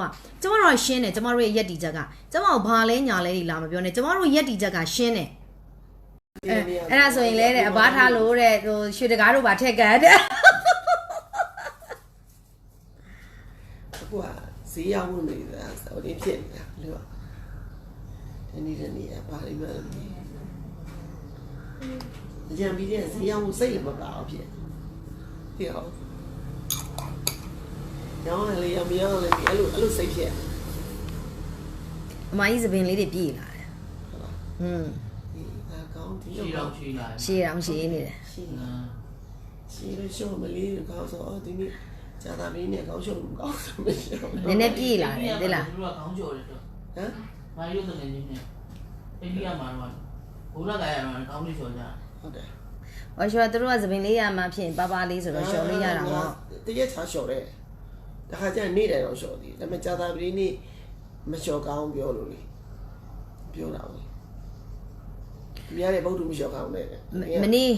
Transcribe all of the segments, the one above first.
တို့ကကျမတို့ကရှင်းတယ်ကျမတို့ရဲ့ရက်တီချက်ကကျမတို့ဘာလဲညာလဲတွေလာမပြောနဲ့ကျမတို့ရက်တီချက်ကရှင်းတယ်အဲအဲ့ဒါဆိုရင်လဲတဲ့အဘထားလို့တဲ့ဟိုရွှေတကားတို့ပါထက်ကန်တဲ့အခုကဈေးရောက်မှုနေတာဟိုဒီဖြစ်နေတာလို့ဒီနေ့တနေ့ဘာလို့မလဲကြံပြီးတဲ့ဈေးရောက်မှုစိတ်လည်းမပါအောင်ဖြစ်ဒီဟော ရောင်းလေရောင်းမရောင်းလေအဲ့လိုအဲ့လိုစိတ်ဖြစ်အမကြီးသပင်လေးတွေပြေးလာတယ်ဟုတ်လားဟွန်းဒီအကောင့်ဒီရှိတော့တော့ရှိလာတယ်ရှေးတောင်ရှေးနေတယ်ရှိရှိလို့ရှုံးမလေးကောင်းဆိုဒီနေ့ဇာတာမင်းနဲ့ကောင်းရှုံးကောင်းဆိုမရှိဘူးနည်းနည်းပြေးလာတယ်သိလားသူတို့ကခေါင်းကျော်တယ်တော့ဟမ်ဘာလို့တကယ်နေနေအိန္ဒိယမှာတော့ဘုရားကရတော့ကောင်းလေးကျော်ကြဟုတ်တယ်။ဟောရှောသူတို့ကသပင်လေးရမှဖြစ်ရင်ပါပါလေးဆိုတော့ရှော်လေးရတာပေါ့တရက်ချာလျှော်တယ် တခါကျနေ့တိုင်းတော့လျှော်သေးတယ်ဒါပေမဲ့ကြာသာပတိနေ့မလျှော်ကောင်းပြောလို့လေပြောတာဘူးမြရတဲ့ဗုဒ္ဓမလျှော်ကောင်းနဲ့မနေ့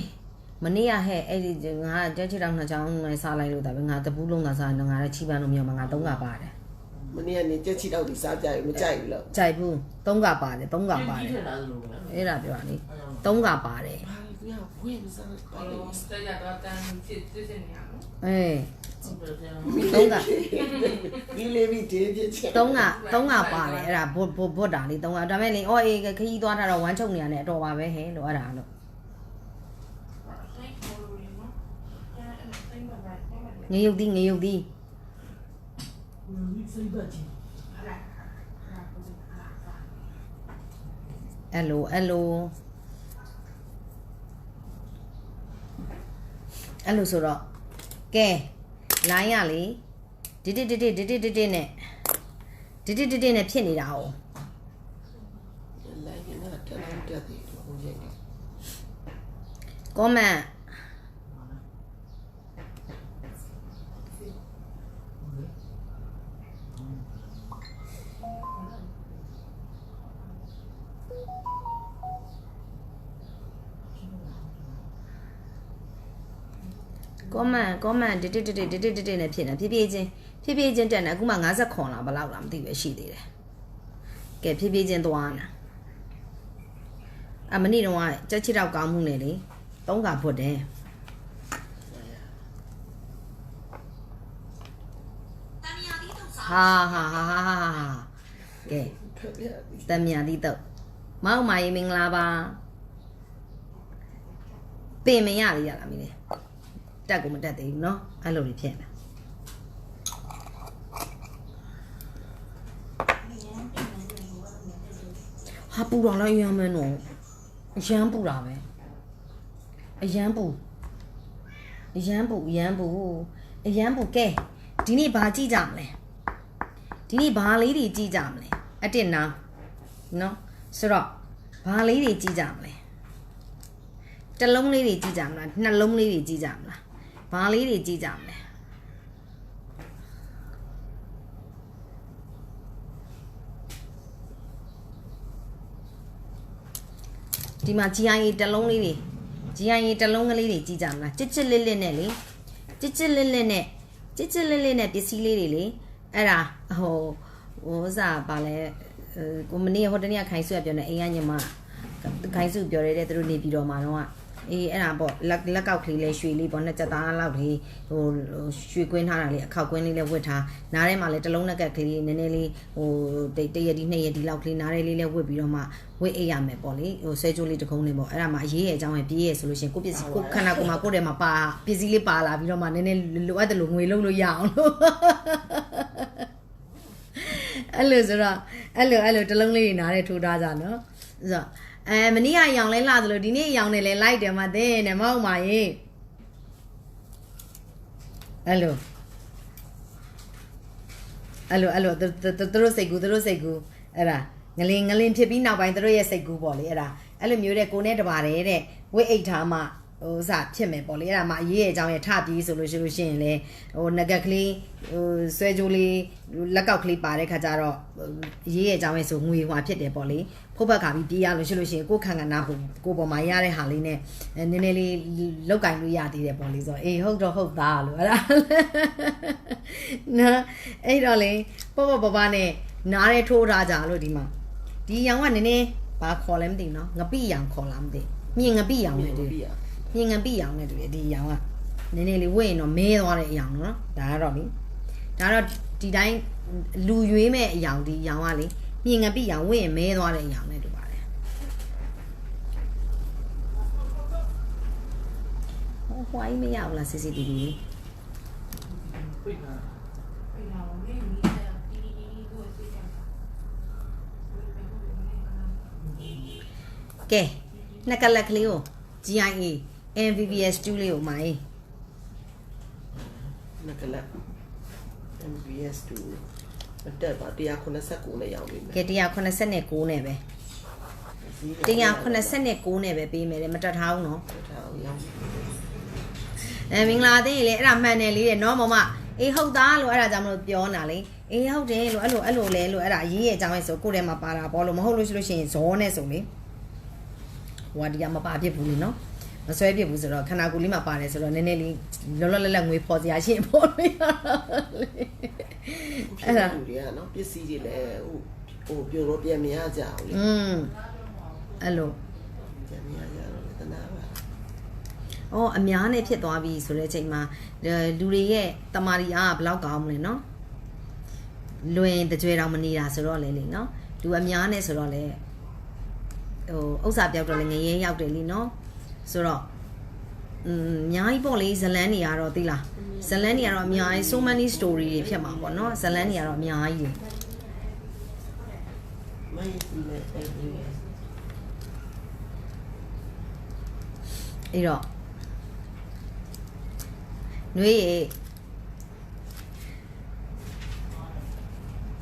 မနေ့ကဟဲ့အဲ့ဒီငါကြက်ချစ်တော်နှစ်ချောင်းနဲ့စားလိုက်လို့ဒါပဲငါတပူးလုံးကစားတော့ငါလည်းချီးပန်းလို့မရမှာငါသုံးကပါတယ်မနေ့ကနေကြက်ချစ်တော်ဒီစားကြရမကြိုက်ဘူးလို့ကြိုက်ဘူးသုံးကပါတယ်သုံးကပါတယ်အဲ့ဒါပြောလေသုံးကပါတယ် Ja, wohin sind das? Oh, stell ja dort dann 17 Jahre. အေးသုံးကဒီလေးပြီးဒေးပြချက်သုံးကသုံးကပါတယ်အဲ့ဒါဘွတ်ဘွတ်ဘွတ်တာလေးသုံးကဒါမဲ့လေအော်အေးခကြီးသွားတာတော့ဝမ်းချုပ်နေရတယ်အတော်ပါပဲဟဲ့လို့အဲ့ဒါလို့ငရုတ်သီးငရုတ်သီးအဲ့လိုအဲ့လိုအဲ့လိုဆိုတော့ ကဲလိုင်းရလေဒစ်ဒစ်ဒစ်ဒစ်ဒစ်ဒစ်ဒစ်နဲ့ဒစ်ဒစ်ဒစ်ဒစ်နဲ့ဖြစ်နေတာ哦လိုင်းကတက်တက်သေးတယ်ဟိုရိုက်တယ် comment ကွန်မန့်ကွန်မန့်ဒစ်ဒစ်ဒစ်ဒစ်ဒစ်ဒစ်ဒစ်နဲ့ဖြစ်နေဖြည်းဖြည်းချင်းဖြည်းဖြည်းချင်းတက်နေအခုမှ50ခွန်လာဘယ်လောက်လားမသိပဲရှိသေးတယ်ကဲဖြည်းဖြည်းချင်းသွားနေအမနီတော့ကြက်ချစ်တော့ကောင်းမှုနဲ့လေသုံးကဖွတ်တယ်ဟာဟာဟာဟာဟာဟာကဲဖက်ပြသည်တမြာတိတော့မောက်မာရေးမင်္ဂလာပါပင်မရလေးရလာမီးလေ တက်ကိုမတက်သေးဘူးเนาะအဲ့လိုတွေဖြစ်နေဟာပူတော်လိုက်ရမ်းမန်းတော့အရမ်းပူတာပဲအရမ်းပူအရမ်းပူအရမ်းပူအရမ်းပူကဲဒီနေ့ဘာကြည့်ကြမလဲ ဒီနေ့ဘာလေးတွေကြည့်ကြမလဲအတစ်နာနော်ဆိုတော့ဘာလေးတွေကြည့်ကြမလဲတစ်လုံးလေးတွေကြည့်ကြမလားနှလုံးလေးတွေကြည့်ကြမလား ဘာလေးတွေကြည့်ကြမလဲဒီမှာ GIA တစ်လုံးလေးတွေ GIA တစ်လုံးကလေးတွေကြည့်ကြမလားချစ်ချစ်လစ်လစ်နဲ့လေချစ်ချစ်လစ်လစ်နဲ့ချစ်ချစ်လစ်လစ်နဲ့ပစ္စည်းလေးတွေလေအဲ့ဒါဟိုဟိုဥစားပါလဲဟိုကိုမနေ့ဟိုတနေ့ကခိုင်စုကပြောနေအိမ်ကညီမခိုင်စုပြောရတဲ့သူတို့နေပြီးတော့မှတော့ အေးအဲ့ဒါပေါ့လက်လက်ကောက်ကလေးလဲရွှေလေးပေါ့နှစ်ချက်သားလောက်လေးဟိုရွှေကွင်းထားတာလေးအခောက်ကွင်းလေးလဲဝတ်ထားနားထဲမှာလဲတစ်လုံးလက်ကက်ကလေးနည်းနည်းလေးဟိုတိတ်တရက်ဒီနှစ်ရက်ဒီလောက်ကလေးနားထဲလေးလဲဝတ်ပြီးတော့မှဝတ်အိပ်ရမယ်ပေါ့လေဟိုဆွဲကြိုးလေးတစ်ခုံးလေးပေါ့အဲ့ဒါမှအရေးရဲ့အကြောင်းပဲပြေးရဲ့ဆိုလို့ရှိရင်ကိုပစ္စည်းကိုခန္ဓာကိုယ်မှာကိုယ့်ထဲမှာပါပစ္စည်းလေးပါလာပြီးတော့မှနည်းနည်းလိုအပ်တယ်လို့ငွေလုံးလို့ရအောင်လို့အဲ့လိုဆိုတော့အဲ့လိုအဲ့လိုတစ်လုံးလေးတွေနားထဲထိုးထားကြနော်ဆိုတော့ အဲမနေ့ကရောင်လဲလှသလိုဒီနေ့ရောင်နေလဲလိုက်တယ်မသိနဲ့မဟုတ်ပါရဲ့အဲ့လိုအဲ့လိုအဲ့လိုသူသူသူတို့စိတ်ကူသူတို့စိတ်ကူအဲ့ဒါငလင်ငလင်ဖြစ်ပြီးနောက်ပိုင်းသူတို့ရဲ့စိတ်ကူပေါ့လေအဲ့ဒါအဲ့လိုမျိုးတဲ့ကိုနဲ့တပါတဲ့တဲ့ဝိတ်အိတ်ထားမှဟိုစဖြစ်မယ်ပေါ့လေအဲ့ဒါမှအရေးရဲ့အကြောင်းရဲ့ထပြီးဆိုလို့ရှိလို့ရှိရင်လေဟိုငကက်ကလေးဟိုဆွဲကြိုးလေးလက်ကောက်ကလေးပါတဲ့ခါကျတော့အရေးရဲ့အကြောင်းရဲ့ဆိုငွေဟွာဖြစ်တယ်ပေါ့လေဖုတ်ဘက်ကပြီးပြေးရလို့ရှိလို့ရှိရင်ကိုယ်ခံကနာဟိုကိုယ်ပေါ်မှာရတဲ့ဟာလေးနဲ့နည်းနည်းလေးလောက်ကင်လို့ရသေးတယ်ပေါ့လေဆိုတော့အေးဟုတ်တော့ဟုတ်သားလို့အဲ့ဒါနော်အဲ့တော့လေပေါ့ပေါ့ပပနဲ့နားရဲထိုးထားကြလို့ဒီမှာဒီရောင်ကနည်းနည်းဘာခေါ်လဲမသိဘူးနော်ငပိရောင်ခေါ်လားမသိမြင်ငပိရောင်နဲ့တူပြရမြင်ငံပိရောင်နဲ့တူတယ်ဒီအရောင်ကနည်းနည်းလေးဝင့်ရင်တော့မဲသွားတဲ့အရောင်နော်ဒါကတော့လေဒါတော့ဒီတိုင်းလူရွေးမဲ့အရောင်ဒီအရောင်ကလေ မြင်ငပိရောင်ဝင့်မဲသွားတဲ့အရာနဲ့တူပါတယ်ဟိုဟိုအိမ်မရဘူးလား CCTV လေးပြိနာပြိနာဝင်ပြီးကဲနှက်ကလက်ကလေးကို GIA MVBS 2လေးကိုမိုင်းနှက်ကလက် MVBS 2 မတက်ပါ189နဲ့ရောင်းနေမယ်ကဲ189နဲ့ပဲ189နဲ့ပဲပေးမယ်တဲ့မတက်ထားဘူးနော်ဒါအောင်ရောင်းအဲမင်္ဂလာသိရင်လေအဲ့ဒါမှန်တယ်လေးတဲ့နော်မမအေးဟုတ်သားလို့အဲ့ဒါကြောင့်မလို့ပြောနေတာလေအေးဟုတ်တယ်လို့အဲ့လိုအဲ့လိုလဲလို့အဲ့ဒါအရေးရဲ့အကြောင်းရဲ့ဆိုကိုယ်ထဲမှာပါတာပေါ့လို့မဟုတ်လို့ရှိလို့ရှိရင်ဇောနဲ့ဆိုလေဟိုကဒီကမပါဖြစ်ဘူးလေနော် မဆွဲဖြစ်ဘူးဆိုတော့ခန္ဓာကိုယ်လေးမှာပါတယ်ဆိုတော့နည်းနည်းလေးလောလောလတ်လတ်ငွေဖော်စရာရှိရင်ပေါ့လေအဲ့ဒါလူတွေကနော်ပစ္စည်းတွေလည်းဟိုဟိုပြိုတော့ပြန်မရကြဘူးလေอืมအဲ့လိုပြန်မရကြတော့လေတနာပါ။အော်အများနဲ့ဖြစ်သွားပြီဆိုတဲ့အချိန်မှာအဲလူတွေရဲ့တမာရီအားကဘယ်လောက်ကောင်းမလဲနော်။လွင်တကြွယ်တော်မနေတာဆိုတော့လေလေနော်။လူအများနဲ့ဆိုတော့လေဟိုဥစ္စာပြောက်တော့လေငရဲရောက်တယ်လीနော်။ ဆိုတော့อืมအများကြီးပေါ့လေဇလန်းတွေကတော့သိလားဇလန်းတွေကတော့အများကြီး so many story တွေဖြစ်မှာပေါ့နော်ဇလန်းတွေကတော့အများကြီးမိုင်းဒီနဲ့အဲ့ဒီအဲ့တော့နှွေးရေ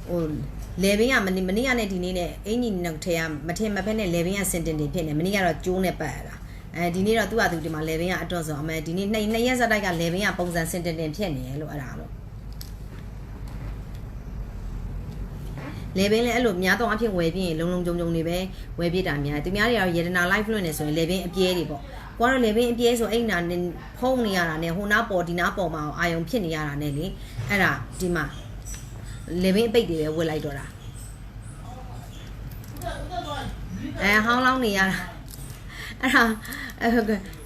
ဟိုလေဘင်းကမနေ့မနေ့ကနဲ့ဒီနေ့နဲ့အင်ကြီးနောက်ထဲကမထင်မဖက်နဲ့လေဘင်းကစင်တင်တင်ဖြစ်နေမနေ့ကတော့ကျိုးနဲ့ပတ်ရတာ အဲဒီနေ့တော့သူ့ဟာသူဒီမှာလေဘင်းကအတော့ဆိုအမေဒီနေ့နှစ်နှစ်ရက်စတိုက်ကလေဘင်းကပုံစံစင်တင်တင်ဖြစ်နေရလို့အဲ့ဒါလို့လေဘင်းလည်းအဲ့လိုများတော့အဖြစ်ဝယ်ပြင်းရင်လုံလုံကြုံကြုံနေပဲဝယ်ပြတာများတယ်သူများတွေကတော့ရေဒနာ live လွှင့်နေဆိုရင်လေဘင်းအပြဲတွေပေါ့ကိုကတော့လေဘင်းအပြဲဆိုအဲ့နာနဲ့ဖုံးနေရတာနဲ့ဟိုနာပေါ်ဒီနာပေါ်မှာအာယုံဖြစ်နေရတာနဲ့လေအဲ့ဒါဒီမှာလေဘင်းအပိတ်တွေပဲဝယ်လိုက်တော့တာအဲဟောင်းလောင်းနေရတာ အဲ့ဒါအဲ့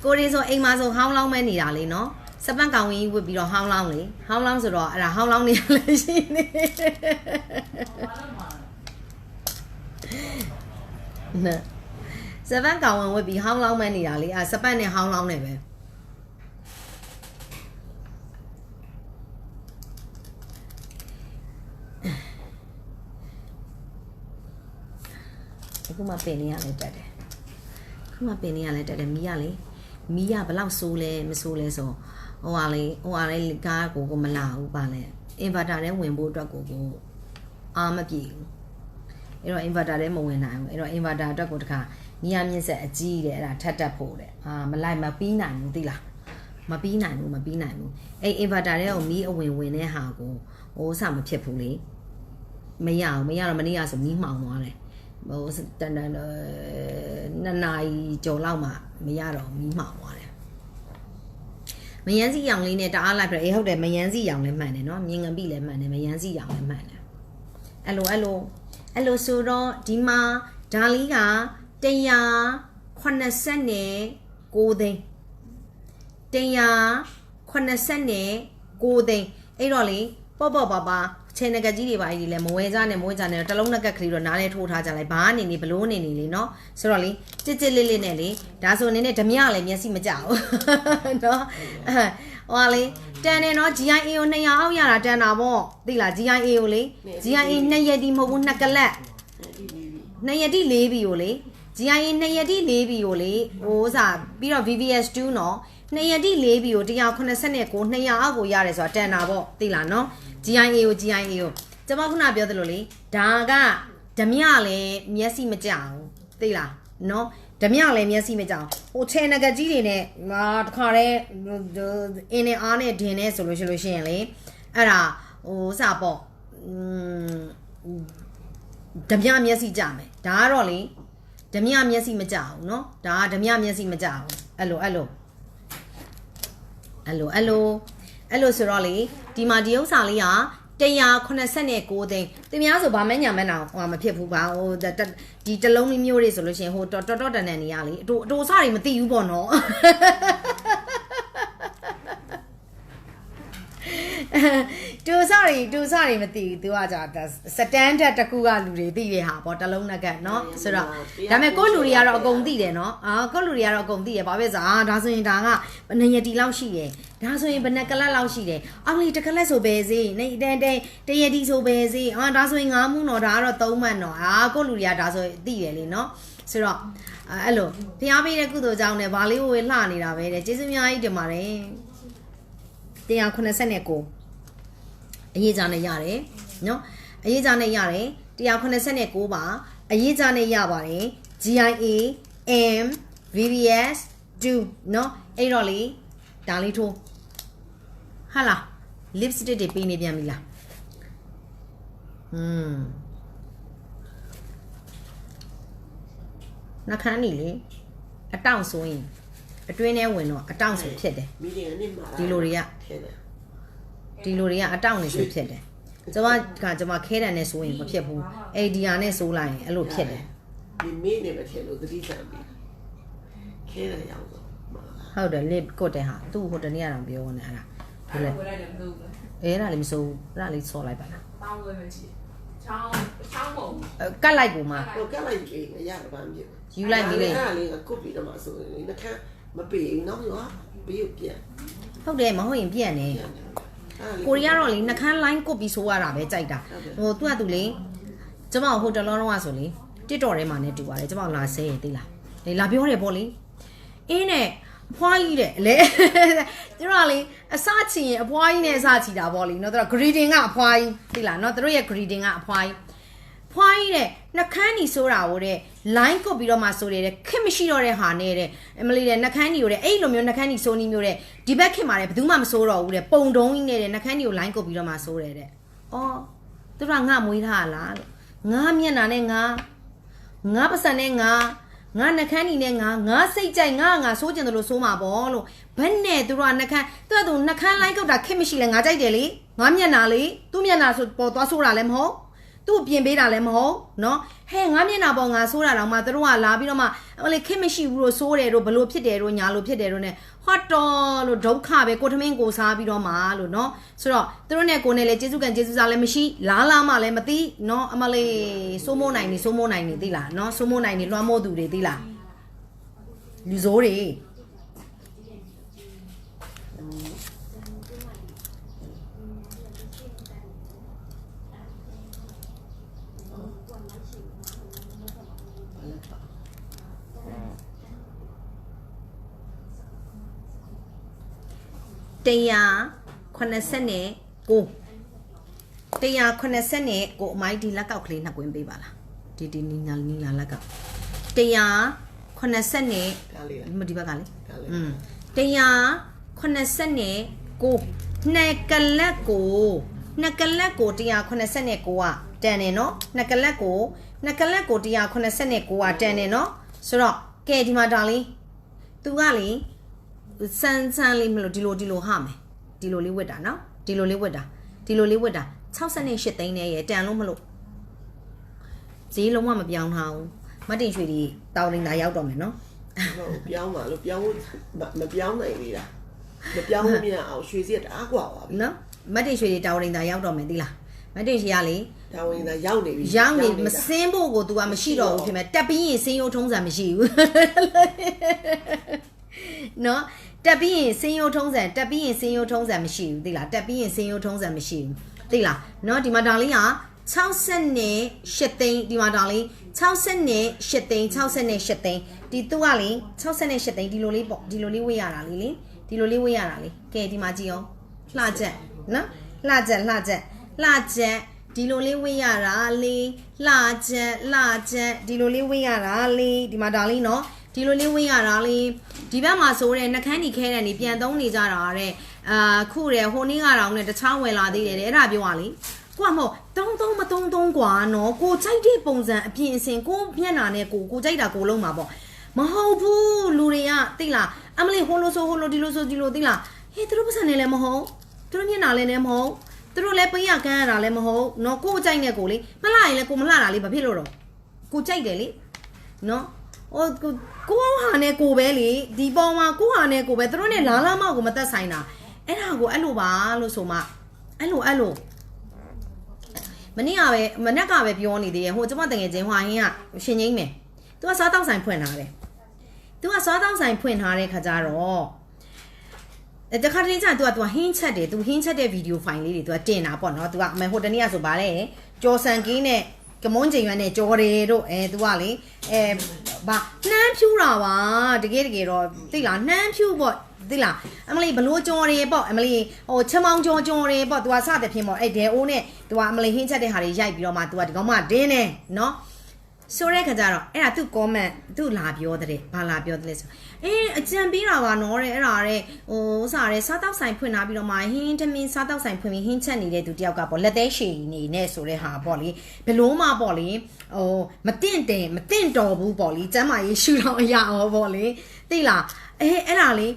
ကိုရီဆိုအိမ်မှာဆိုဟောင်းလောင်းမဲနေတာလေနော်စပန့်ကောင်ဝင်ကြီးဝတ်ပြီးတော့ဟောင်းလောင်းလေဟောင်းလောင်းဆိုတော့အဲ့ဒါဟောင်းလောင်းနေရလဲရှိနေနော်စပန့်ကောင်ဝင်ဝတ်ပြီးဟောင်းလောင်းမဲနေတာလေအဲစပန့်နဲ့ဟောင်းလောင်းနေပဲအခုမှပင်နေရလဲတက်တယ်အ ခုမှပင်နေရလဲတက်တယ်မီးရလေမီးရဘလောက်ဆိုးလဲမဆိုးလဲဆိုဟိုဟာလေဟိုဟာလေကားကိုကိုမလာဘူးပါလဲအင်ဗာတာထဲဝင်ဖို့အတွက်ကိုကိုအာမပြေဘူးအဲ့တော့ inverter ထဲမဝင်နိုင်ဘူးအဲ့တော့ inverter အတွက်ကိုတခါမီးရမြင့်ဆက်အကြီးတယ်အဲ့ဒါထပ်တက်ဖို့တဲ့အာမလိုက်မပြီးနိုင်ဘူးသိလားမပြီးနိုင်ဘူးမပြီးနိုင်ဘူးအဲ့ inverter ထဲကိုမီးအဝင်ဝင်တဲ့ဟာကိုဟိုစမဖြစ်ဘူးလေမရအောင်မရတော့မနေ့ကဆိုမီးမှောင်သွားတယ် ဟိုတန်တန်နှစ်နာရီကျော်လောက်မှမရတော့မီးမှောင်သွားတယ်မယန်းစီရောင်လေးနဲ့တအားလိုက်ပြအေးဟုတ်တယ်မယန်းစီရောင်လည်းမှန်တယ်နော်မြင်ငံပြီလည်းမှန်တယ်မယန်းစီရောင်လည်းမှန်တယ်အဲ့လိုအဲ့လိုအဲ့လိုဆိုတော့ဒီမှာဒါလေးက189သိန်း189သိန်းအဲ့တော့လေ ပေါ့ပေါ့ပါပါခြေနကကြီးတွေပါကြီးလေမဝဲကြနဲ့မဝဲကြနဲ့တလုံးနကက်ကလေးတော့နားလဲထိုးထားကြလိုက်ဘာအနေနေဘလို့နေနေလေနော်ဆိုတော့လေကြစ်ကြစ်လေးလေးနဲ့လေဒါဆိုအနေနဲ့ဓမြလည်းမျက်စိမကြဘူးနော်အဲဟိုကလေတန်တယ်နော် GIA ကို200အောက်ရတာတန်တာပေါ့သိလား GIA ကိုလေ GIA 2ရက်ဒီမဟုတ်ဘူး2ကလက်အဲ့ဒီလေးပြီး2ရက်တိ4ဘီကိုလေ GIA 2ရက်တိ4ဘီကိုလေဟိုစားပြီးတော့ VVS 2 နော် 2ရက်တိ4ဘီကို189 200အောက်ကိုရတယ်ဆိုတာတန်တာပေါ့သိလားနော် GIA ကို GIA ကိုကျွန်မခုနပြောသလိုလေဒါကဓမြလည်းမျက်စိမကြဘူးသိလားနော် ဓမြလည်းမျက်စိမကြောက်ဟိုချဲနဂကြီးတွေနဲ့ဟာတခါတည်းအင်းနဲ့အားနဲ့ဒင်နဲ့ဆိုလို့ရှိလို့ရှိရင်လေအဲ့ဒါဟိုစပေါ့อืมဓမြမျက်စိကြမယ်ဒါကတော့လေဓမြမျက်စိမကြဘူးเนาะဒါကဓမြမျက်စိမကြဘူးအဲ့လိုအဲ့လို အဲ့လိုအဲ့လိုအဲ့လိုဆိုတော့လေဒီမှာဒီဥစ္စာလေးက189သိန်းသူများဆိုဗာမဲညာမဲနာဟိုမဖြစ်ဘူးဗာဟိုဒီတလုံးမျိုးတွေဆိုလို့ရှိရင်ဟိုတော်တော်တန်တန်နေရလေအတူအတူအစတွေမသိဘူးပေါ့နော် တူစရီတူစရီမသိဘူး तू ကကြာစတန်ဒတ်တစ်ခုကလူတွေသိတဲ့ဟာပေါ့တလုံးနက်ကเนาะဆိုတော့ဒါပေမဲ့ကိုယ့်လူတွေကတော့အကုန်သိတယ်เนาะအာကိုယ့်လူတွေကတော့အကုန်သိတယ်ဘာဖြစ်စားဒါဆိုရင်ဒါကဘယ်နှရတီလောက်ရှိတယ်ဒါဆိုရင်ဘယ်နှကလတ်လောက်ရှိတယ်အောင်လေတစ်ကလတ်ဆိုပဲစေနေတန်တန်တရတီဆိုပဲစေအာဒါဆိုရင်ငါးမှုတော့ဒါကတော့သုံးမှတ်တော့အာကိုယ့်လူတွေကဒါဆိုရင်သိတယ်လေเนาะဆိုတော့အဲ့လိုဖျားပေးတဲ့ကုသိုလ်ကြောင့်လည်းဗာလေးကိုလှနေတာပဲတဲ့ကျေးဇူးအများကြီးတင်ပါတယ်189 အရေးကြနဲ့ရတယ်နော်အရေးကြနဲ့ရတယ်189ပါအရေးကြနဲ့ရပါတယ် GIA M VBS 2နော်အဲ့တော့လေဒါလေးထိုးဟာလား lipstick တွေပေးနေပြန်ပြီလားอืมနှခမ်းနေလေအတောင့်ဆိုရင်အတွင်းထဲဝင်တော့အတောင့်ဆိုဖြစ်တယ်မီဒီကနေမှာဒီလိုတွေကထင်တယ် ဒီလိုတွေကအတောင့်နေဆိုဖြစ်တယ်ကျမကကျမခဲတံနဲ့ဆိုရင်မဖြစ်ဘူးအေဒီယာနဲ့ဆိုလိုက်ရင်အဲ့လိုဖြစ်တယ်ဒီမေးနေမထင်လို့သတိဆိုင်ပြီခဲတယ်ရောက်တော့မှာဟုတ်တယ် lip ကုတ်တဲ့ဟာသူ့ဟိုတနေ့ကတော့ပြောနေအဲ့ဒါဟုတ်လေဝယ်လိုက်တယ်မသိဘူးပဲအဲ့ဒါလည်းမစိုးဘူးအဲ့ဒါလေးဆော်လိုက်ပါလားတောင်းဝယ်မယ်ချီချောင်းချောင်းမဟုတ်ဘူးအဲ့ကတ်လိုက်ကိုမှတော့ကလိုက်ပြီမရတော့ဘာမြင်ယူလိုက်ပြီလေအဲ့ဒါလေးကကုတ်ပြီးတော့မှဆိုရင်နှခမ်းမပေဘူးနောက်ရောဘေးကိုပြန်ဟုတ်တယ်မဟုတ်ရင်ပြက်နေပြန်တယ်အဲ့ဒါလေး ကိုရီးယားတော့လေနှခမ်း line ကုတ်ပြီးဆိုရတာပဲကြိုက်တာဟုတ်တယ်ဟိုသူကသူလေကျမဟိုတလောတော့ဆိုလေတစ်တော်ထဲမှာနဲ့တူပါတယ်ကျမလာဆဲရင်သိလားလေလာပြောတယ်ပေါ့လေအင်းနဲ့အဖွားကြီးတဲ့လေသူတို့ကလေအစချင်ရင်အဖွားကြီးနဲ့အစချီတာပေါ့လေနော်သူတို့ greeting ကအဖွားကြီးသိလားနော်သူတို့ရဲ့ greeting ကအဖွားကြီး ဖွားကြီးတဲ့နှခမ်းညီဆိုတာဟိုတဲ့ line ကုတ်ပြီးတော့မှဆိုတယ်တဲ့ခက်မရှိတော့တဲ့ဟာနဲ့တဲ့အမလီတဲ့နှခမ်းညီကိုတဲ့အဲ့လိုမျိုးနှခမ်းညီဆိုနီမျိုးတဲ့ဒီဘက်ခင်မှာတဲ့ဘယ်သူမှမဆိုးတော့ဘူးတဲ့ပုံတုံးကြီးနဲ့တဲ့နှခမ်းညီကို line ကုတ်ပြီးတော့မှဆိုတယ်တဲ့အော်သူတို့ကငါမွေးထားလားလို့ငါမျက်နှာနဲ့ငါငါပစံနဲ့ငါငါနှခမ်းညီနဲ့ငါငါစိတ်ကြိုက်ငါငါစိုးကျင်တယ်လို့ဆိုမှာပေါ့လို့ဘယ်နဲ့သူတို့ကနှခမ်းသူကသူနှခမ်း line ကုတ်တာခက်မရှိလဲငါကြိုက်တယ်လေငါမျက်နှာလေသူ့မျက်နှာဆိုပေါ်သွားဆိုတာလည်းမဟုတ် သူ့ပြင်ပေးတာလည်းမဟုတ်နော်ဟဲ့ငါမျက်နာပေါ်ငါဆိုးတာတော့မှသူတို့ကလာပြီးတော့မှဟိုလေခက်မရှိဘူးလို့ဆိုးတယ်တို့ဘလို့ဖြစ်တယ်တို့ညာလို့ဖြစ်တယ်တို့ ਨੇ ဟော့တော်လို့ဒုက္ခပဲကိုထမင်းကိုစားပြီးတော့မှလို့နော်ဆိုတော့သူတို့ ਨੇ ကိုနဲ့လည်းကျေးဇူးကန်ကျေးဇူးစားလည်းမရှိလားလားမှလည်းမသိနော်အမလေးစိုးမိုးနိုင်နေစိုးမိုးနိုင်နေသိလားနော်စိုးမိုးနိုင်နေလွှမ်းမိုးသူတွေသိလားလူစိုးတွေ 189 189အမိုက်ဒီလက်ကောက်ကလေးနှစ်ကွင်းပေးပါလားဒီဒီနီညာနီလာလက်ကောက်190နဲ့ဒါလေးလားမဒီဘက်ကလေဒါလေးอืม189နှစ်ကလတ်ကိုနှစ်ကလတ်ကို189ကတန်တယ်နော်နှစ်ကလတ်ကိုနှစ်ကလတ်ကို189ကတန်တယ်နော်ဆိုတော့ကဲဒီမှာဒါလေးသူကလေ စမ်းစမ်းလေးမလို့ဒီလိုဒီလိုဟာမယ်ဒီလိုလေးဝတ်တာနော်ဒီလိုလေးဝတ်တာဒီလိုလေးဝတ်တာ68သိန်းနဲ့ရတန်လို့မလို့ဈေးလုံးဝမပြောင်းထားဘူးမတ်တင်ရွှေဒီတောင်းနေတာရောက်တော့မယ်နော် ဟုတ်ပြောင်းပါလို့ပြောင်းဖို့မပြောင်းနိုင်သေးတာမပြောင်းလို့မရအောင်ရွှေစီကတအားกว่าပါပြီ နော်မတ်တင်ရွှေတွေတာဝန်နေတာရောက်တော့မယ်သိလားမတ်တင်ရွှေကလေ ဒါဝင်သာရောက်နေပြီ ရောက်နေမ တာ စင်းဖို့ကို तू ကမရှိတော့ဘူးဖြစ်မယ်တက်ပြီးရင်စင်းရုံထုံးစံမရှိဘူး နော်တက်ပြီးရင်စင်းရုံထုံးစံတက်ပြီးရင်စင်းရုံထုံးစံမရှိဘူးသိလားတက်ပြီးရင်စင်းရုံထုံးစံမရှိဘူးသိလားနော်ဒီမှာဒါလေးက60နဲ့8သိန်းဒီမှာဒါလေး60နဲ့8သိန်း60နဲ့8သိန်းဒီသူကလေ60နဲ့8သိန်းဒီလိုလေးပေါ့ဒီလိုလေးဝေးရတာလေးလေဒီလိုလေးဝေးရတာလေးကဲဒီမှာကြည့်အောင်လှချက်နော်လှချက်လှချက်လှချက်ဒီလိုလေးဝေးရတာလေးလှချက်လှချက်ဒီလိုလေးဝေးရတာလေးဒီမှာဒါလေးနော် ဒီလိုလေးဝင်ရတာလေးဒီဘက်မှာဆိုတဲ့နှကန်းဒီခဲတဲ့နေပြန်သုံးနေကြတာတဲ့အာခုတဲ့ဟိုနေ့ကတော့နဲ့တခြားဝယ်လာသေးတယ်တဲ့အဲ့ဒါပြောရလေကိုကမဟုတ်တုံးတုံးမတုံးတုံးกว่าနော်ကိုကြိုက်တဲ့ပုံစံအပြင်အစင်ကိုမျက်နာနဲ့ကိုကိုကြိုက်တာကိုလုံးမှာပေါ့မဟုတ်ဘူးလူတွေကသိလားအမလေးဟိုလိုဆိုဟိုလိုဒီလိုဆိုဒီလိုသိလားဟေးသူတို့ပတ်စံနေလည်းမဟုတ်သူတို့မျက်နာလည်းလည်းမဟုတ်သူတို့လည်းပေးရကမ်းရတာလည်းမဟုတ်နော်ကိုကြိုက်တဲ့ကိုလေမလှရင်လည်းကိုမလှတာလေဘာဖြစ်လို့တော့ကိုကြိုက်တယ်လေနော် ဟိုကိုဟာနဲ့ကိုပဲလေဒီပုံမှာကိုဟာနဲ့ကိုပဲသူတို့နဲ့လာလာမောက်ကိုမသက်ဆိုင်တာအဲ့ဒါကိုအဲ့လိုပါလို့ဆိုမှအဲ့လိုအဲ့လိုမနေ့ကပဲမနေ့ကပဲပြောနေသေးတယ်ဟိုကျမတငယ်ချင်းဟွာဟင်းကရှင်ကြီးမယ်သူကစားတောက်ဆိုင်ဖွင့်ထားတယ်သူကစားတောက်ဆိုင်ဖွင့်ထားတဲ့ခါကျတော့တခါတည်းကျသူကသူကဟင်းချက်တယ်သူဟင်းချက်တဲ့ဗီဒီယိုဖိုင်လေးတွေသူကတင်တာပေါ့နော်သူကအမေဟိုတနေ့ကဆိုပါတယ်ကြော်ဆန်ကင်းနဲ့ ကမွန်းကျင်ရွက်နဲ့ကြော်တယ်တို့အဲသူကလေအဲဘာနှမ်းဖြူတာပါတကယ်တကယ်တော့သိလားနှမ်းဖြူပေါ့သိလားအမလီဘလို့ကြော်တယ်ပေါ့အမလီဟိုချမောင်းကြော်ကြော်တယ်ပေါ့သူကစတဲ့ဖြင်းပေါ့အဲဒဲအိုးနဲ့သူကအမလီဟင်းချက်တဲ့ဟာတွေရိုက်ပြီးတော့မှသူကဒီကောင်မဒင်းနေနော် ဆိုတဲ့ခါကျတော့အဲ့ဒါသူ comment သူလာပြောတဲ့ဘာလာပြောတယ်လဲဆိုအေးအကြံပေးတာပါနော်တဲ့အဲ့ဒါတဲ့ဟိုဥစားတဲ့စားတောက်ဆိုင်ဖွင့်လာပြီးတော့မှဟင်းသမင်းစားတောက်ဆိုင်ဖွင့်ပြီးဟင်းချက်နေတဲ့သူတယောက်ကပေါ့လက်သေးရှည်နေနဲ့ဆိုတဲ့ဟာပေါ့လေဘလို့မှပေါ့လေဟိုမတင့်တယ်မတင့်တော်ဘူးပေါ့လေကျမ်းမာရေးရှူတော့အရာရောပေါ့လေသိလားအေးအဲ့ဒါလေ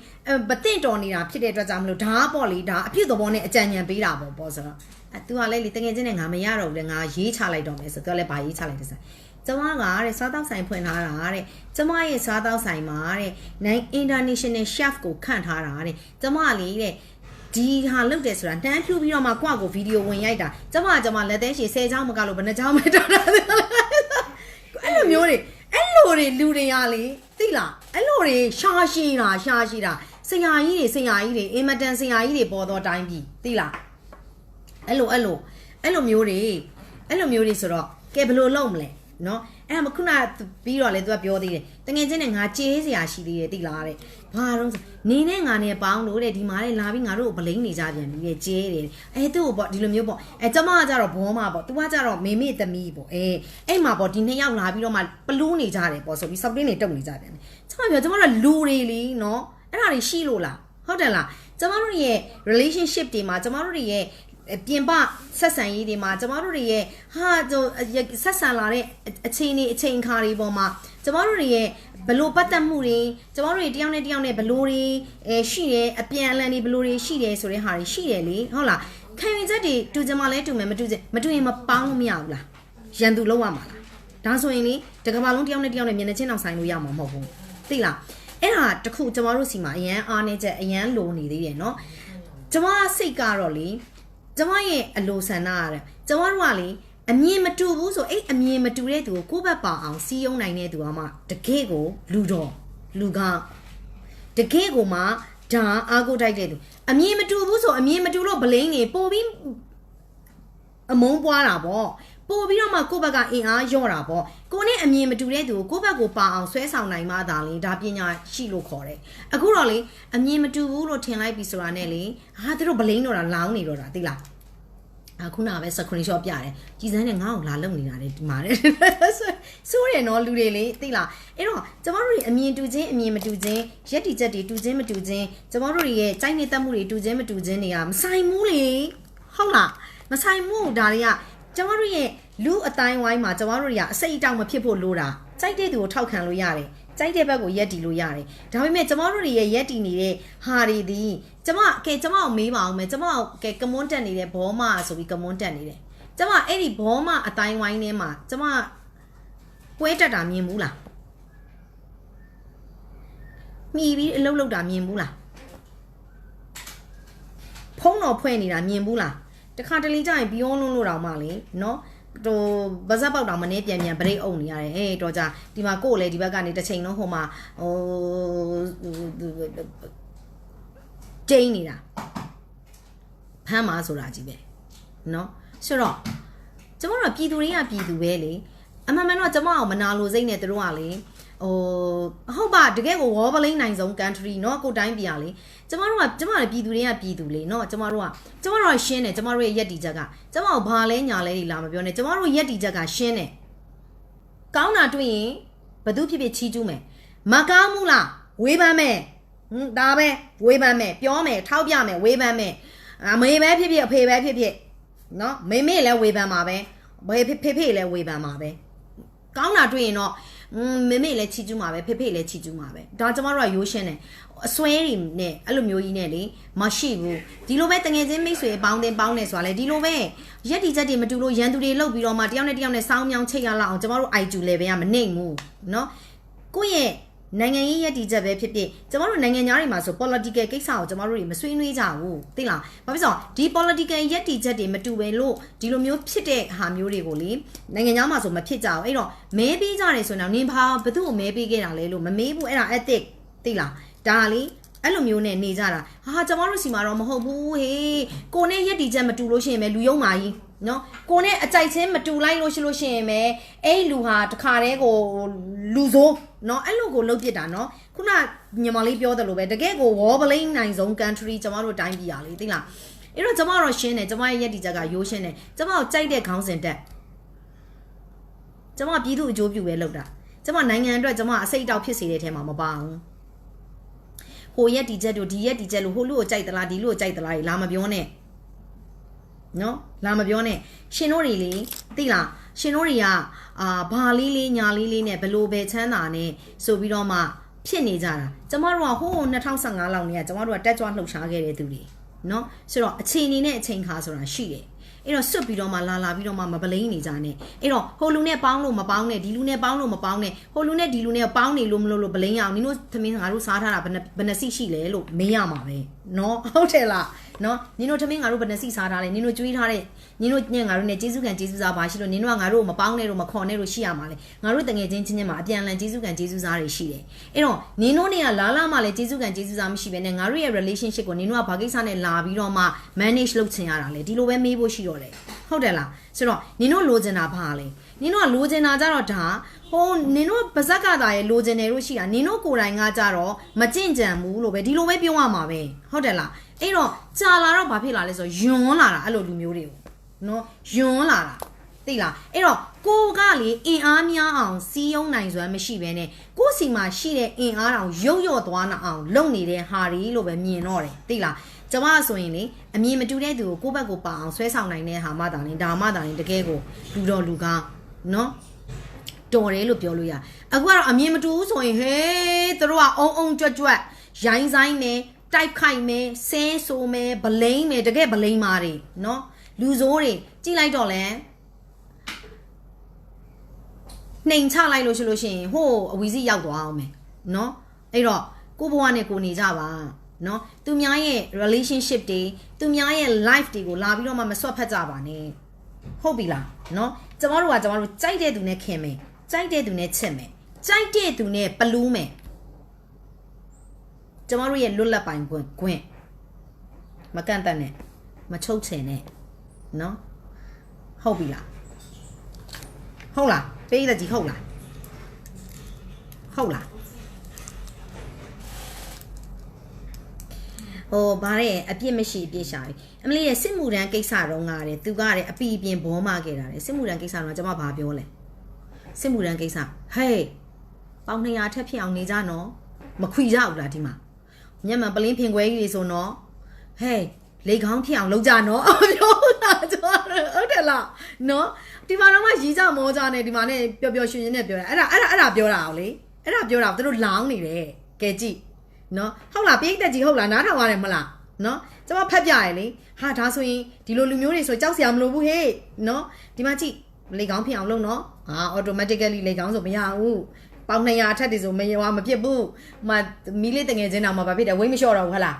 မတင့်တော်နေတာဖြစ်တဲ့အတွက်ကြောင့်မလို့ဒါကပေါ့လေဒါအပြည့်သဘောနဲ့အကြံဉာဏ်ပေးတာပေါ့ပေါ့ဆိုတော့ အဲ तू ကလည်းလေတကယ်ချင်းနဲ့ငါမရတော့ဘူးလေငါရေးချလိုက်တော့မယ်ဆို तू ကလည်းဘာရေးချလိုက်တယ်ဆိုကျမကတဲ့စားတောက်ဆိုင်ဖွင့်ထားတာတဲ့ကျမရဲ့စားတောက်ဆိုင်မှာတဲ့နိုင် international chef ကိုခန့်ထားတာတဲ့ကျမလေးတဲ့ဒီဟာလုပ်တယ်ဆိုတာတန်းဖြူပြီးတော့မှကွာကိုဗီဒီယိုဝင်ရိုက်တာကျမကကျမလက်သေးရှည်10ချောင်းမကလို့ဘယ်နှချောင်းမတော်တာအဲ့လိုမျိုးတွေအဲ့လိုတွေလူတွေကလေသိလားအဲ့လိုတွေရှာရှိတာရှာရှိတာဆရာကြီးတွေဆရာကြီးတွေအင်မတန်ဆရာကြီးတွေပေါ်တော့တိုင်းပြီသိလား အဲ့လိုအဲ့လိုအဲ့လိုမျိုးတွေအဲ့လိုမျိုးတွေဆိုတော့ကဲဘယ်လိုလုပ်မလဲနော်အဲ့မခုနပြီးတော့လေသူကပြောသေးတယ်တငယ်ချင်းနဲ့ငါကြေးစရာရှိသေးတယ်သိလားတဲ့ဘာတော့ဆိုနေနဲ့ငါနဲ့ပေါင်းလို့တဲ့ဒီမှာလေလာပြီးငါတို့ကိုဗလိန်နေကြပြန်ပြီတဲ့ကြေးတယ်အဲသူ့ကိုပေါ့ဒီလိုမျိုးပေါ့အဲကျမကကြတော့ဘောမပေါ့သူကကြတော့မေမေသမီးပေါ့အဲအဲ့မှာပေါ့ဒီနှစ်ယောက်လာပြီးတော့မှပလူးနေကြတယ်ပေါ့ဆိုပြီးစောက်တင်းနေတုတ်နေကြပြန်တယ်ကျမပြောကျမတို့လူတွေလीနော်အဲ့ဒါတွေရှိလို့လားဟုတ်တယ်လားကျမတို့ရဲ့ relationship တွေမှာကျမတို့တွေရဲ့ ပြင်ပဆက်ဆံရေးတွေမှာကျမတို့တွေရဲ့ဟာဆက်ဆံလာတဲ့အခြေအနေအချိန်ခါတွေပေါ်မှာကျမတို့တွေရဲ့ဘလို့ပတ်သက်မှုတွေကျမတို့တွေတယောက်နဲ့တယောက်နဲ့ဘလို့တွေအဲရှိတယ်အပြန်အလှန်တွေဘလို့တွေရှိတယ်ဆိုတဲ့ဟာတွေရှိတယ်လေဟုတ်လားခံယူချက်တွေတူကြမှာလဲတူမယ်မတူချင်မတူရင်မပေါင်းလို့မရဘူးလားရန်သူလောက်ရမှာလားဒါဆိုရင်လေတကဘာလုံးတယောက်နဲ့တယောက်နဲ့မျက်နှာချင်းအောင်ဆိုင်လို့ရမှာမဟုတ်ဘူးသိလားအဲ့ဒါတခုကျမတို့စီမှာအရန်အားနေချက်အရန်လိုနေသေးတယ်เนาะကျမစိတ်ကတော့လေ ကျမရဲ့အလိုဆန္ဒရတယ်ကျမတို့ကလေအမြင်မတူဘူးဆိုအဲ့အမြင်မတူတဲ့သူကိုကိုယ့်ဘက်ပါအောင်စီးယုံနိုင်တဲ့သူကမှတကယ့်ကိုလူတော်လူကောင်းတကယ့်ကိုမှဒါအာကိုတိုက်တဲ့သူအမြင်မတူဘူးဆိုအမြင်မတူလို့ဗလိန်နေပို့ပြီးအမုန်းပွားတာပေါ့ ပို့ပြီးတော့မှကိုယ့်ဘက်ကအင်အားလျော့တာပေါ့ကိုနဲ့အမြင်မတူတဲ့သူကိုကိုယ့်ဘက်ကိုပါအောင်ဆွဲဆောင်နိုင်မှသာလေဒါပညာရှိလို့ခေါ်တယ်အခုတော့လေအမြင်မတူဘူးလို့ထင်လိုက်ပြီဆိုတာနဲ့လေဟာသူတို့ဗလိန်တော့တာလောင်းနေတော့တာသိလားအခုနကပဲ screenshot ပြတယ်ကြည်စမ်းနဲ့ငါ့ကိုလာလုံနေတာလေဒီမှာတဲ့ဆိုးရနော်လူတွေလေသိလားအဲ့တော့ကျမတို့တွေအမြင်တူချင်းအမြင်မတူချင်းရက်တီချက်တွေတူချင်းမတူချင်းကျမတို့တွေရဲ့စိုက်နေတတ်မှုတွေတူချင်းမတူချင်းတွေကမဆိုင်ဘူးလေဟုတ်လားမဆိုင်ဘူးဒါတွေက ကျမတို့ရဲ့လူအတိုင်းဝိုင်းမှာကျမတို့တွေကအစိတ်အတောက်မဖြစ်ဖို့လိုတာစိုက်တဲ့သူကိုထောက်ခံလို့ရတယ်ကြိုက်တဲ့ဘက်ကိုရက်တီလို့ရတယ်ဒါပေမဲ့ကျမတို့တွေရဲ့ရက်တီနေတဲ့ဟာတွေဒီကျမကဲကျမကိုမေးပါအောင်မယ်ကျမကကဲကမွန်းတက်နေတဲ့ဘောမဆိုပြီးကမွန်းတက်နေတယ်ကျမအဲ့ဒီဘောမအတိုင်းဝိုင်းထဲမှာကျမပွဲတက်တာမြင်ဘူးလားမိပြီးအလုပ်လုပ်တာမြင်ဘူးလားဖုံးတော်ဖွဲ့နေတာမြင်ဘူးလား တခါတလေကြာရင်ဘီယွန်လုံးလို့တောင်မှလေနော်ဟိုဗဇက်ပေါက်တောင်မနေပြန်ပြန်ဘရိတ်အုပ်နေရတယ်အေးတော့ကြဒီမှာကို့လည်းဒီဘက်ကနေတစ်ချိန်လုံးဟိုမှာဟိုကျင်းနေတာဖမ်းမှာဆိုတာကြီးပဲเนาะဆိုတော့ကျမတို့ကပြည်သူတွေကပြည်သူပဲလေအမှန်မှန်တော့ကျမအောင်မနာလိုစိတ်နဲ့တို့ကလေဟိုဟုတ်ပါတကယ်ကိုဝေါ်ပလိန်နိုင်ဆုံး country เนาะကိုတိုင်းပြည်อ่ะလေ ကျမတို့ကကျမလည်းပြည်သူတွေကပြည်သူလေနော်ကျမတို့ကကျမတို့ကရှင်းတယ်ကျမတို့ရဲ့ယက်တီချက်ကကျမတို့ဘာလဲညာလဲလာမပြောနဲ့ကျမတို့ယက်တီချက်ကရှင်းတယ်ကောင်းတာတွေ့ရင်ဘသူဖြစ်ဖြစ်ချီးကျူးမယ်မကောင်းဘူးလားဝေးပမ်းမယ်ဟွန်းဒါပဲဝေးပမ်းမယ်ပြောမယ်ထောက်ပြမယ်ဝေးပမ်းမယ်အမေပဲဖြစ်ဖြစ်အဖေပဲဖြစ်ဖြစ်နော်မိမေလည်းဝေးပမ်းပါပဲဘယ်ဖြစ်ဖြစ်လည်းဝေးပမ်းပါပဲကောင်းတာတွေ့ရင်တော့ อืมမေမေလည်းချီကျူးမှာပဲဖေဖေလည်းချီကျူးမှာပဲဒါကျမတို့ကရိုးရှင်းတယ်အစွဲတွေနဲ့အဲ့လိုမျိုးကြီးနဲ့လေမရှိဘူးဒီလိုပဲတငယ်ချင်းမိတ်ဆွေပေါင်းတင်ပေါင်းနေဆိုတာလေဒီလိုပဲရက်တီချက်တွေမတူလို့ရန်သူတွေလောက်ပြီးတော့မှတယောက်နဲ့တယောက်နဲ့စောင်းမြောင်းချိတ်ရလောက်အောင်ကျမတို့ IG level ကမနှိမ့်ဘူးเนาะကိုယ့်ရဲ့ နိုင်ငံရေးရက်တီချက်ပဲဖြစ်ဖြစ်ကျမတို့နိုင်ငံသားတွေမှာဆို political ကိစ္စကိုကျမတို့တွေမဆွေးနွေးကြဘူးသိလားဘာဖြစ်လို့ဒီ political ရက်တီချက်တွေမတူပဲလို့ဒီလိုမျိုးဖြစ်တဲ့ဟာမျိုးတွေကိုလေနိုင်ငံသားမှာဆိုမဖြစ်ကြဘူးအဲ့တော့မဲပေးကြတယ်ဆိုတော့နင်ဘာဘသူ့ကိုမဲပေးခဲ့တာလဲလို့မမေးဘူးအဲ့ဒါ ethic သိလားဒါလေအဲ့လိုမျိုးနဲ့နေကြတာဟာကျမတို့စီမှာတော့မဟုတ်ဘူးဟေးကိုနဲ့ရက်တီချက်မတူလို့ရှိရင်ပဲလူယုံမာကြီး နော်ကိုနဲ့အကြိုက်ချင်းမတူလိုက်လို့ရှိလို့ရှိရင်ပဲအဲ့လူဟာတခါတည်းကိုလူဆိုးနော်အဲ့လိုကိုလုတ်ပြစ်တာနော်ခုနညီမလေးပြောတယ်လို့ပဲတကယ်ကို war blame နိုင်ဆုံး country ကျမတို့တိုင်းပြည်ရလေသိလားအဲ့တော့ကျမတို့ရှင်းတယ်ကျမရဲ့ရက်တီချက်ကရိုးရှင်းတယ်ကျမတို့ကြိုက်တဲ့ခေါင်းစဉ်တက်ကျမပြည်သူအကျိုးပြုပဲလုပ်တာကျမနိုင်ငံအတွက်ကျမအစိတ်အတောက်ဖြစ်စေတဲ့ထဲမှာမပါဘူးဟိုရက်ဒီချက်တို့ဒီရက်ဒီချက်လို့ဟိုလူကိုကြိုက်သလားဒီလူကိုကြိုက်သလားတွေလာမပြောနဲ့ နော်လာမပြောနဲ့ရှင်တို့တွေလေသိလားရှင်တို့တွေကအာဘာလေးလေးညာလေးလေးနဲ့ဘလို့ပဲချမ်းသာနဲ့ဆိုပြီးတော့မှဖြစ်နေကြတာကျမတို့ကဟိုး2015လောက်နေကကျမတို့ကတက်ကြွလှုပ်ရှားခဲ့တဲ့သူတွေနော်ဆိုတော့အချိန်နေနဲ့အချိန်ခါဆိုတာရှိတယ်အဲ့တော့စွတ်ပြီးတော့မှလာလာပြီးတော့မှမပလိန်နေကြနဲ့အဲ့တော့ဟိုလူနဲ့ပေါင်းလို့မပေါင်းနဲ့ဒီလူနဲ့ပေါင်းလို့မပေါင်းနဲ့ဟိုလူနဲ့ဒီလူနဲ့ပေါင်းနေလို့မလို့လို့ပလိန်ရအောင်နင်တို့သမင်းငါတို့စားထားတာဘယ်နှဘယ်နှစီရှိလဲလို့မေးရမှာပဲနော်ဟုတ်တယ်လား နော်နင်တို့သမင်းငါတို့ဘယ်နှစီစားထားလဲနင်တို့ကြွေးထားတဲ့နင်တို့ညငါတို့နဲ့ကျေးဇူးကံကျေးဇူးစားပါရှိလို့နင်တို့ကငါတို့ကိုမပေါင်းနဲ့လို့မခေါ်နဲ့လို့ရှိရမှာလေငါတို့တငယ်ချင်းချင်းချင်းမှာအပြန်အလှန်ကျေးဇူးကံကျေးဇူးစားတွေရှိတယ်အဲ့တော့နင်တို့နဲ့ကလာလာမှလည်းကျေးဇူးကံကျေးဇူးစားမရှိဘဲနဲ့ငါတို့ရဲ့ relationship ကိုနင်တို့ကဘာကိစ္စနဲ့လာပြီးတော့မှ manage လုပ်ချင်ရတာလေဒီလိုပဲမေးဖို့ရှိတော့တယ်ဟုတ်တယ်လားဆိုတော့နင်တို့လိုချင်တာဘာလဲနင်တို့ကလိုချင်တာကြတော့ဒါဟိုနင်တို့ပါဇက်ကတာရဲ့လိုချင်တယ်လို့ရှိတာနင်တို့ကိုယ်တိုင်ကကြတော့မကြင့်ကြံဘူးလို့ပဲဒီလိုပဲပြောရမှာပဲဟုတ်တယ်လား အဲ့တော့ကြာလာတော့ဘာဖြစ်လာလဲဆိုတော့ယွန်းလာတာအဲ့လိုလူမျိုးတွေကိုနော်ယွန်းလာတာသိလားအဲ့တော့ကိုကလေအင်အားများအောင်စီးယုံနိုင်စွမ်းမရှိဘဲနဲ့ကိုယ့်စီမှာရှိတဲ့အင်အားတောင်ရုပ်ရော့သွားနာအောင်လုပ်နေတဲ့ဟာရီလို့ပဲမြင်တော့တယ်သိလားကျမဆိုရင်လေအမြင်မတူတဲ့သူကိုကိုယ့်ဘက်ကိုပါအောင်ဆွဲဆောင်နိုင်တဲ့ဟာမှတာရင်ဒါမှတာရင်တကယ်ကိုလူတော်လူကောင်းနော်တော်တယ်လို့ပြောလို့ရအခုကတော့အမြင်မတူဘူးဆိုရင်ဟေးသူတို့ကအုံအုံကြွက်ကြွက်ရိုင်းဆိုင်မယ် တိုက်ခိုက်မယ်ဆဲဆိုမယ်ဗလိမ့်မယ်တကယ်ဗလိမ့်မာတွေနော်လူဆိုးတွေကြိလိုက်တော့လဲနှိမ်ချလိုက်လို့ရှိလို့ရှိရင်ဟိုးအဝီစီရောက်သွားအောင်မယ်နော်အဲ့တော့ကိုဘဝနဲ့ကိုနေကြပါနော်သူများရဲ့ relationship တွေသူများရဲ့ life တွေကိုလာပြီးတော့မှမဆွတ်ဖက်ကြပါနဲ့ဟုတ်ပြီလားနော်ကျမတို့ကကျမတို့ကြိုက်တဲ့သူနဲ့ခင်မယ်ကြိုက်တဲ့သူနဲ့ချစ်မယ်ကြိုက်တဲ့သူနဲ့ပလူးမယ် ကျမတို့ရဲ့လွတ်လပ်ပိုင်ခွင့်ခွင့်မကန့်တတ်နဲ့မချုပ်ချယ်နဲ့နော်ဟုတ်ပြီလားဟုတ်လားပေးတဲ့ကြီးဟုတ်လားဟုတ်လားဟိုဗါတဲ့အပြစ်မရှိအပြစ်ရှာပြီအမလေးရဲ့စစ်မှုရန်ကိစ္စတော့ငါတယ်သူကတဲ့အပီအပြင်ဘောမခဲ့တာလေစစ်မှုရန်ကိစ္စတော့ကျွန်မဘာပြောလဲစစ်မှုရန်ကိစ္စဟေးပေါင်200ထက်ဖြစ်အောင်နေကြနော်မခွေကြဘူးလားဒီမှာ မျက်မှန်ပလင်းဖင်ခွဲကြီးတွေဆိုနော်ဟေးလေကောင်းဖြစ်အောင်လုပ်ကြနော်အပြောတာကျွန်တော်ဟုတ်တယ်လားနော်ဒီမှာတော့မှရီးကြမောကြနေဒီမှာနဲ့ပျော်ပျော်ရွှင်ရွှင်နဲ့ပြောတာအဲ့ဒါအဲ့ဒါအဲ့ဒါပြောတာအောင်လေအဲ့ဒါပြောတာသူတို့လောင်းနေတယ်ကဲကြည့်နော်ဟုတ်လားပိတ်သက်ကြီးဟုတ်လားနားထောင်ရတယ်မလားနော်ကျမဖက်ပြရလေဟာဒါဆိုရင်ဒီလိုလူမျိုးတွေဆိုကြောက်စရာမလိုဘူးဟေ့နော်ဒီမှာကြည့်လေကောင်းဖြစ်အောင်လုပ်နော်ဟာ automatically လေကောင်းဆိုမရဘူး ပေါင်200အထက်တွေဆိုမရောမဖြစ်ဘူးဟိုမီးလေးတငယ်ချင်းတောင်မှဘာဖြစ်တယ်ဝိတ်မလျှော့တော့ဘူးဟဟလား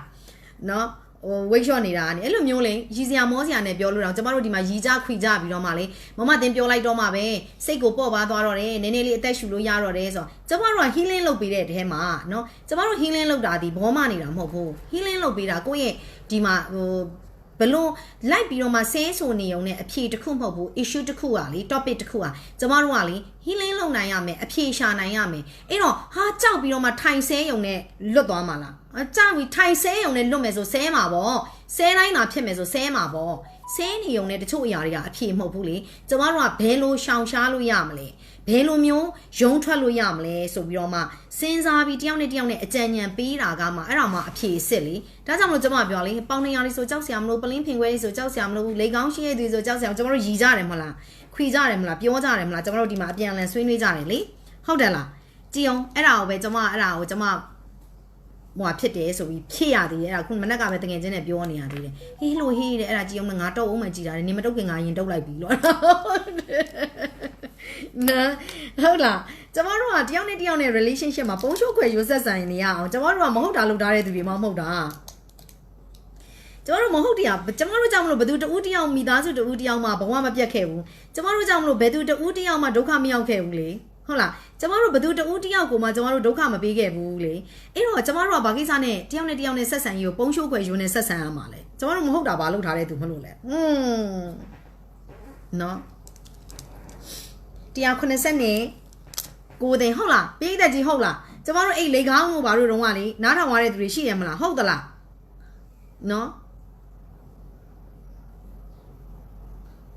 နော်ဟိုဝိတ်လျှော့နေတာကနေအဲ့လိုမျိုးလေရီစရာမောစရာနဲ့ပြောလို့တော့ကျမတို့ဒီမှာရီကြခွေကြပြီးတော့မှလေမမတင်ပြောလိုက်တော့မှပဲစိတ်ကိုပေါ့ပါသွားတော့တယ်နည်းနည်းလေးအသက်ရှူလို့ရတော့တယ်ဆိုတော့ကျမတို့က healing လုပ်ပေးတဲ့တဲမှာနော်ကျမတို့ healing လုပ်တာဒီဘောမနေတာမဟုတ်ဘူး healing လုပ်ပေးတာကိုယ့်ရဲ့ဒီမှာဟို ဘလို့လိုက်ပြီးတော့မှဆဲဆိုနေုံနဲ့အဖြေတစ်ခုမဟုတ်ဘူး issue တစ်ခုอ่ะလေ topic တစ်ခုอ่ะကျမတို့ကလေ healing လုပ်နိုင်ရမယ်အဖြေရှာနိုင်ရမယ်အဲ့တော့ဟာကြောက်ပြီးတော့မှထိုင်ဆဲယုံနဲ့လွတ်သွားမှာလား အကြောက်ပြီးထိုင်ဆဲယုံနဲ့လွတ်မယ်ဆိုဆဲမှာပေါ့ဆဲတိုင်းသာဖြစ်မယ်ဆိုဆဲမှာပေါ့ဆင်းနေုံနဲ့တချို့အရာတွေကအဖြေမဟုတ်ဘူးလေကျမတို့ကဘယ်လိုရှောင်ရှားလို့ရမလဲဘယ်လိုမျိုးရုံးထွက်လို့ရမလဲဆိုပြီးတော့မှစဉ်းစားပြီးတယောက်နဲ့တယောက်နဲ့အကြံဉာဏ်ပေးတာကမှအဲ့ဒါမှအဖြေစစ်လေဒါကြောင့်မလို့ကျမပြောလေပေါင်နေရာလေးဆိုကြောက်စရာမလိုပလင်းဖင်ခွဲလေးဆိုကြောက်စရာမလိုလေကောင်းရှိရည်ဆိုကြောက်စရာကျမတို့ရည်ကြတယ်မဟုတ်လားခွေကြတယ်မလားပြောကြတယ်မလားကျမတို့ဒီမှာအပြန်အလှန်ဆွေးနွေးကြတယ်လေဟုတ်တယ်လားကြည်အောင်အဲ့ဒါကိုပဲကျမအဲ့ဒါကိုကျမ ဟိုဟာဖြစ်တယ်ဆိုပြီးဖြစ်ရသေးတယ်အဲ့ဒါခုမနက်ကပဲတငယ်ချင်းနဲ့ပြောနေရသေးတယ်ဟေးလို့ဟေးတဲ့အဲ့ဒါကြည်အောင်ငါတော့အောင်မှကြည်တာတယ်နေမတုတ်ခင်ငါရင်တုတ်လိုက်ပြီလို့နော်ဟုတ်လားကျမတို့ကတယောက်နဲ့တယောက်နဲ့ relationship မှာပုံရှုပ်ခွဲရိုးဆက်ဆိုင်နေရအောင်ကျမတို့ကမဟုတ်တာလုပ်ထားတဲ့သူတွေမှမဟုတ်တာကျမတို့မဟုတ်တရားကျမတို့ကြောင့်မလို့ဘယ်သူတူတယောက်မိသားစုတူတယောက်မှဘဝမပြတ်ခဲ့ဘူးကျမတို့ကြောင့်မလို့ဘယ်သူတူတယောက်မှဒုက္ခမရောက်ခဲ့ဘူးလေ ဟုတ်လားကျမတို့ဘယ်သူတူတယောက်ကိုမှကျမတို့ဒုက္ခမပေးခဲ့ဘူးလေအဲ့တော့ကျမတို့ကဘာကိစ္စနဲ့တယောက်နဲ့တယောက်နဲ့ဆက်ဆံရေးကိုပုံရှုပ်ခွဲရိုးနဲ့ဆက်ဆံရမှာလေကျမတို့မဟုတ်တာဘာလုပ်ထားတဲ့သူမလို့လေอืมနော်180နဲ့ကိုယ်တင်ဟုတ်လားပိဋကကြီးဟုတ်လားကျမတို့အဲ့လေကောင်းလို့ဘာလို့တော့ကလေနားထောင်ရတဲ့သူတွေရှိရမလားဟုတ်သလားနော်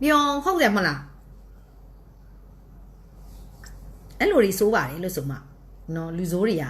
မြောင်ဟုတ်တယ်မလား အဲ့လိုတွေစိုးပါတယ်လို့ဆိုမှနော်လူဆိုးတွေက